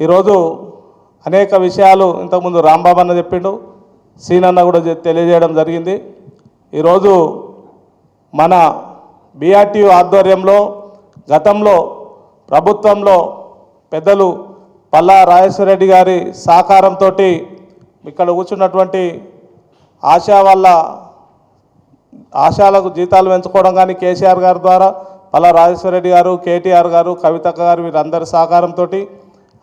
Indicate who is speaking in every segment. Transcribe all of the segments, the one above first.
Speaker 1: ఈరోజు అనేక విషయాలు ఇంతకుముందు రాంబాబు అన్న చెప్పిండు సీనన్న కూడా తెలియజేయడం జరిగింది. ఈరోజు మన బీఆర్టీయూ ఆధ్వర్యంలో గతంలో ప్రభుత్వంలో పెద్దలు పల్లా రాజేశ్వరరెడ్డి గారి సహకారంతో ఇక్కడ కూర్చున్నటువంటి ఆశా వల్ల ఆశాలకు జీతాలు పెంచుకోవడం కానీ కేసీఆర్ గారి ద్వారా పల్లా రాజేశ్వరరెడ్డి గారు కేటీఆర్ గారు కవితక్క గారు వీరందరి సహకారంతో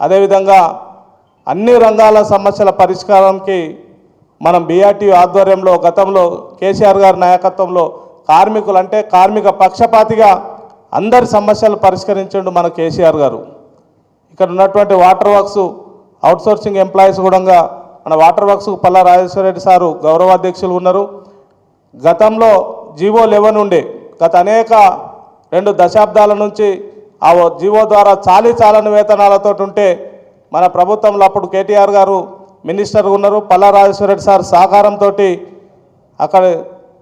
Speaker 1: అదేవిధంగా అన్ని రంగాల సమస్యల పరిష్కారానికి మనం బీఆర్టీ ఆధ్వర్యంలో గతంలో కేసీఆర్ గారి నాయకత్వంలో కార్మికులు అంటే కార్మిక పక్షపాతిగా అందరి సమస్యలు పరిష్కరించండు మన కేసీఆర్ గారు. ఇక్కడ ఉన్నటువంటి వాటర్ వర్క్స్ అవుట్సోర్సింగ్ ఎంప్లాయీస్ కూడా మన water works Palla Rajeshwar Reddy sir గౌరవాధ్యక్షులు ఉన్నారు. గతంలో జీవో లెవెన్ ఉండే గత అనేక రెండు దశాబ్దాల నుంచి ఆ ఓ జీవో ద్వారా చాలీ చాలని వేతనాలతో ఉంటే మన ప్రభుత్వంలో అప్పుడు కేటీఆర్ గారు మినిస్టర్ ఉన్నారు పల్లా రాజేశ్వరరెడ్డి సార్ సహకారంతో అక్కడ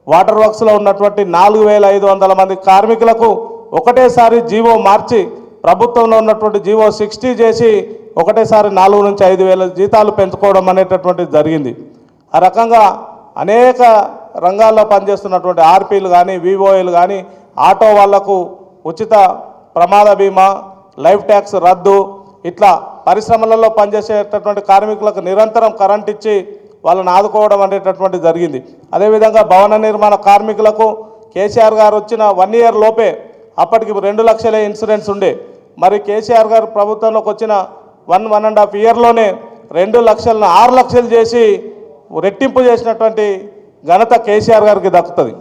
Speaker 1: వాటర్ వర్క్స్లో ఉన్నటువంటి నాలుగు వేల ఐదు వందల మంది కార్మికులకు ఒకటేసారి జీవో మార్చి ప్రభుత్వంలో ఉన్నటువంటి జీవో సిక్స్టీ చేసి ఒకటేసారి నాలుగు నుంచి ఐదు వేల జీతాలు పెంచుకోవడం అనేటటువంటిది జరిగింది. ఆ రకంగా అనేక రంగాల్లో పనిచేస్తున్నటువంటి ఆర్పీలు కానీ వివోఏలు కానీ ఆటో వాళ్ళకు ఉచిత ప్రమాద బీమా లైఫ్ ట్యాక్స్ రద్దు ఇట్లా పరిశ్రమలలో పనిచేసేటటువంటి కార్మికులకు నిరంతరం కరెంట్ ఇచ్చి వాళ్ళని ఆదుకోవడం అనేటటువంటి జరిగింది. అదేవిధంగా భవన నిర్మాణ కార్మికులకు కేసీఆర్ గారు వచ్చిన వన్ ఇయర్ లోపే అప్పటికి రెండు లక్షలే ఇన్సూరెన్స్ ఉండే. మరి కేసీఆర్ గారు ప్రభుత్వంలోకి వచ్చిన వన్ వన్ అండ్ హాఫ్ ఇయర్లోనే రెండు లక్షలను ఆరు లక్షలు చేసి రెట్టింపు చేసినటువంటి ఘనత కేసీఆర్ గారికి దక్కుతుంది.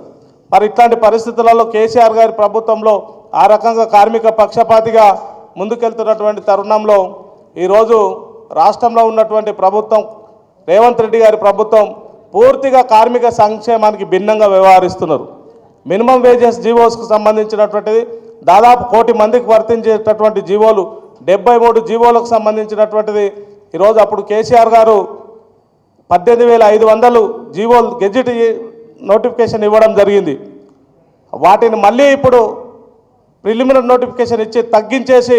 Speaker 1: మరి ఇట్లాంటి పరిస్థితులలో కేసీఆర్ గారి ప్రభుత్వంలో ఆ రకంగా కార్మిక పక్షపాతిగా ముందుకెళ్తున్నటువంటి తరుణంలో ఈరోజు రాష్ట్రంలో ఉన్నటువంటి ప్రభుత్వం రేవంత్ రెడ్డి గారి ప్రభుత్వం పూర్తిగా కార్మిక సంక్షేమానికి భిన్నంగా వ్యవహరిస్తున్నారు. మినిమం వేజెస్ జీవోస్కు సంబంధించినటువంటిది దాదాపు కోటి మందికి వర్తించేటటువంటి జీవోలు డెబ్బై మూడు జీవోలకు సంబంధించినటువంటిది ఈరోజు అప్పుడు కేసీఆర్ గారు పద్దెనిమిది వేల ఐదు వందలు జీవోలు గెజిట్ నోటిఫికేషన్ ఇవ్వడం జరిగింది. వాటిని మళ్ళీ ఇప్పుడు ప్రిలిమినరీ నోటిఫికేషన్ ఇచ్చి తగ్గించేసి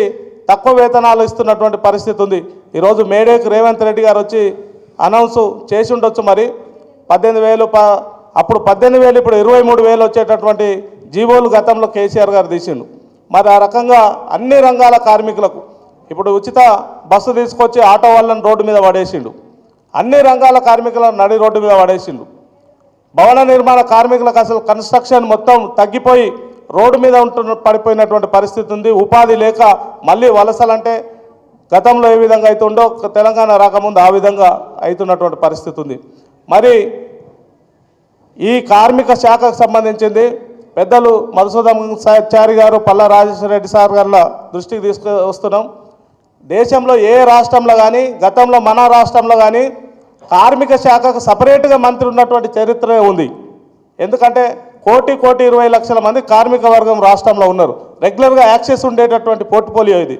Speaker 1: తక్కువ వేతనాలు ఇస్తున్నటువంటి పరిస్థితి ఉంది. ఈరోజు మేడేకి రేవంత్ రెడ్డి గారు వచ్చి అనౌన్స్ చేసి ఉండొచ్చు మరి. పద్దెనిమిది వేలు ప అప్పుడు పద్దెనిమిది వేలు ఇప్పుడు ఇరవై మూడు వేలు వచ్చేటటువంటి జీవోలు గతంలో కేసీఆర్ గారు తీసిండు. మరి ఆ రకంగా అన్ని రంగాల కార్మికులకు ఇప్పుడు ఉచిత బస్సు తీసుకొచ్చి ఆటో వాళ్ళని రోడ్డు మీద పడేసిండు. అన్ని రంగాల కార్మికులను నడి రోడ్డు మీద పడేసిండు. భవన నిర్మాణ కార్మికులకు అసలు కన్స్ట్రక్షన్ మొత్తం తగ్గిపోయి రోడ్డు మీద ఉంటున్న పడిపోయినటువంటి పరిస్థితి ఉంది. ఉపాధి లేక మళ్ళీ వలసలంటే గతంలో ఏ విధంగా అయితే ఉండో తెలంగాణ రాకముందు ఆ విధంగా అవుతున్నటువంటి పరిస్థితి ఉంది. మరి ఈ కార్మిక శాఖకు సంబంధించింది పెద్దలు మధుసూదన్ చారి గారు పల్లా రాజేశ్వర రెడ్డి సార్ గారి దృష్టికి తీసుకు వస్తున్నాం. దేశంలో ఏ రాష్ట్రంలో కానీ గతంలో మన రాష్ట్రంలో కానీ కార్మిక శాఖకు సపరేట్గా మంత్రి ఉన్నటువంటి చరిత్ర ఉంది. ఎందుకంటే కోటి కోటి ఇరవై లక్షల మంది కార్మిక వర్గం రాష్ట్రంలో ఉన్నారు. రెగ్యులర్గా యాక్సెస్ ఉండేటటువంటి పోర్ట్ఫోలియో ఇది.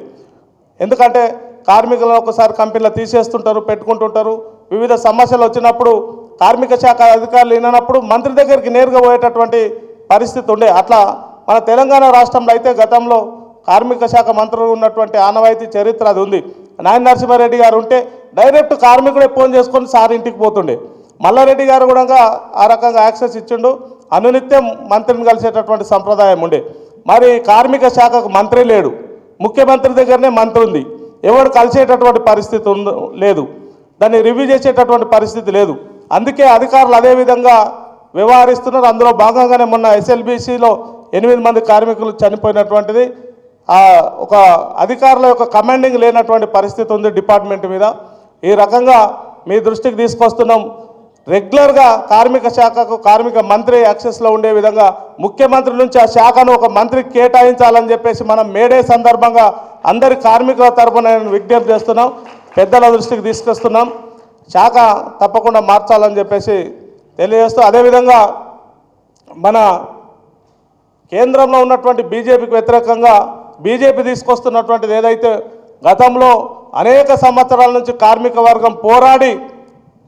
Speaker 1: ఎందుకంటే కార్మికులను ఒకసారి కంపెనీలో తీసేస్తుంటారు పెట్టుకుంటుంటారు. వివిధ సమస్యలు వచ్చినప్పుడు కార్మిక శాఖ అధికారులు వినప్పుడు మంత్రి దగ్గరికి నేరుగా పోయేటటువంటి పరిస్థితి ఉండే. అట్లా మన తెలంగాణ రాష్ట్రంలో అయితే గతంలో కార్మిక శాఖ మంత్రులు ఉన్నటువంటి ఆనవాయితీ చరిత్ర అది ఉంది. నాయన నరసింహారెడ్డి గారు ఉంటే డైరెక్ట్ కార్మికుడే ఫోన్ చేసుకొని సార్ ఇంటికి పోతుండే. మల్లారెడ్డి గారు కూడా ఆ రకంగా యాక్సెస్ ఇచ్చిండు. అనునిత్యం మంత్రిని కలిసేటటువంటి సంప్రదాయం ఉండే. మరి కార్మిక శాఖకు మంత్రి లేడు. ముఖ్యమంత్రి దగ్గరనే మంత్రి ఉంది. ఎవడు కలిసేటటువంటి పరిస్థితి లేదు. దాన్ని రివ్యూ చేసేటటువంటి పరిస్థితి లేదు. అందుకే అధికారులు అదే విధంగా వ్యవహరిస్తున్నారు. అందులో భాగంగానే మొన్న ఎస్ఎల్బిసిలో ఎనిమిది మంది కార్మికులు చనిపోయినటువంటిది. ఒక అధికారుల యొక్క కమాండింగ్ లేనటువంటి పరిస్థితి ఉంది డిపార్ట్మెంట్ మీద. ఈ రకంగా మీ దృష్టికి తీసుకొస్తున్నాం. రెగ్యులర్గా కార్మిక శాఖకు కార్మిక మంత్రి యాక్సెస్లో ఉండే విధంగా ముఖ్యమంత్రి నుంచి ఆ శాఖను ఒక మంత్రికి కేటాయించాలని చెప్పేసి మనం మేడే సందర్భంగా అందరి కార్మికుల తరపున నేను విజ్ఞప్తి చేస్తున్నాం పెద్దల దృష్టికి తీసుకొస్తున్నాం. శాఖ తప్పకుండా మార్చాలని చెప్పేసి తెలియజేస్తూ అదేవిధంగా మన కేంద్రంలో ఉన్నటువంటి బీజేపీకి వ్యతిరేకంగా బీజేపీ తీసుకొస్తున్నటువంటిది ఏదైతే గతంలో అనేక సంవత్సరాల నుంచి కార్మిక వర్గం పోరాడి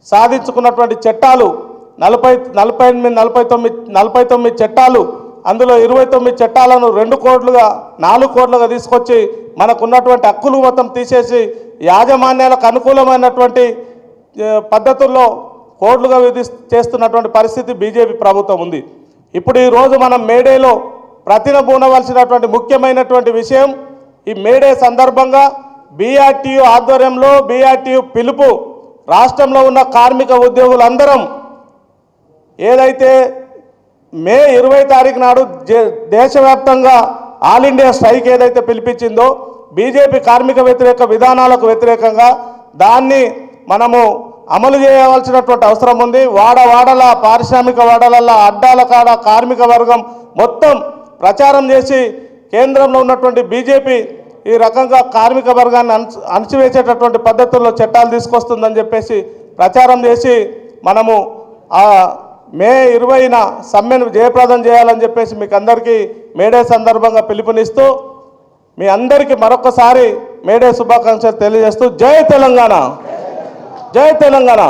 Speaker 1: సాధించుకున్నటువంటి చట్టాలు నలభై నలభై ఎనిమిది నలభై తొమ్మిది నలభై తొమ్మిది చట్టాలు అందులో ఇరవై తొమ్మిది చట్టాలను రెండు కోట్లుగా నాలుగు కోట్లుగా తీసుకొచ్చి మనకున్నటువంటి హక్కులు మొత్తం తీసేసి యాజమాన్యాలకు అనుకూలమైనటువంటి పద్ధతుల్లో కోట్లుగా విధి చేస్తున్నటువంటి పరిస్థితి బీజేపీ ప్రభుత్వం ఉంది. ఇప్పుడు ఈరోజు మనం మేడేలో ప్రతినబూనవలసినటువంటి ముఖ్యమైనటువంటి విషయం ఈ మేడే సందర్భంగా బీఆర్టీయు ఆధ్వర్యంలో బీఆర్టీయు పిలుపు రాష్ట్రంలో ఉన్న కార్మిక ఉద్యోగులందరం ఏదైతే మే ఇరవై తారీఖు నాడు దేశవ్యాప్తంగా ఆల్ ఇండియా స్ట్రైక్ ఏదైతే పిలిపించిందో బీజేపీ కార్మిక వ్యతిరేక విధానాలకు వ్యతిరేకంగా దాన్ని మనము అమలు చేయవలసినటువంటి అవసరం ఉంది. వాడ వాడల పారిశ్రామిక వాడలల్ల అడ్డాల కాడ కార్మిక వర్గం మొత్తం ప్రచారం చేసి కేంద్రంలో ఉన్నటువంటి బీజేపీ ఈ రకంగా కార్మిక వర్గాన్ని అణచివేసేటటువంటి పద్ధతుల్లో చట్టాలు తీసుకొస్తుందని చెప్పేసి ప్రచారం చేసి మనము మే ఇరవైన సమ్మెను జయప్రదం చేయాలని చెప్పేసి మీకు అందరికీ మేడే సందర్భంగా పిలుపునిస్తూ మీ అందరికీ మరొకసారి మేడే శుభాకాంక్షలు తెలియజేస్తూ జై తెలంగాణ. జై తెలంగాణ.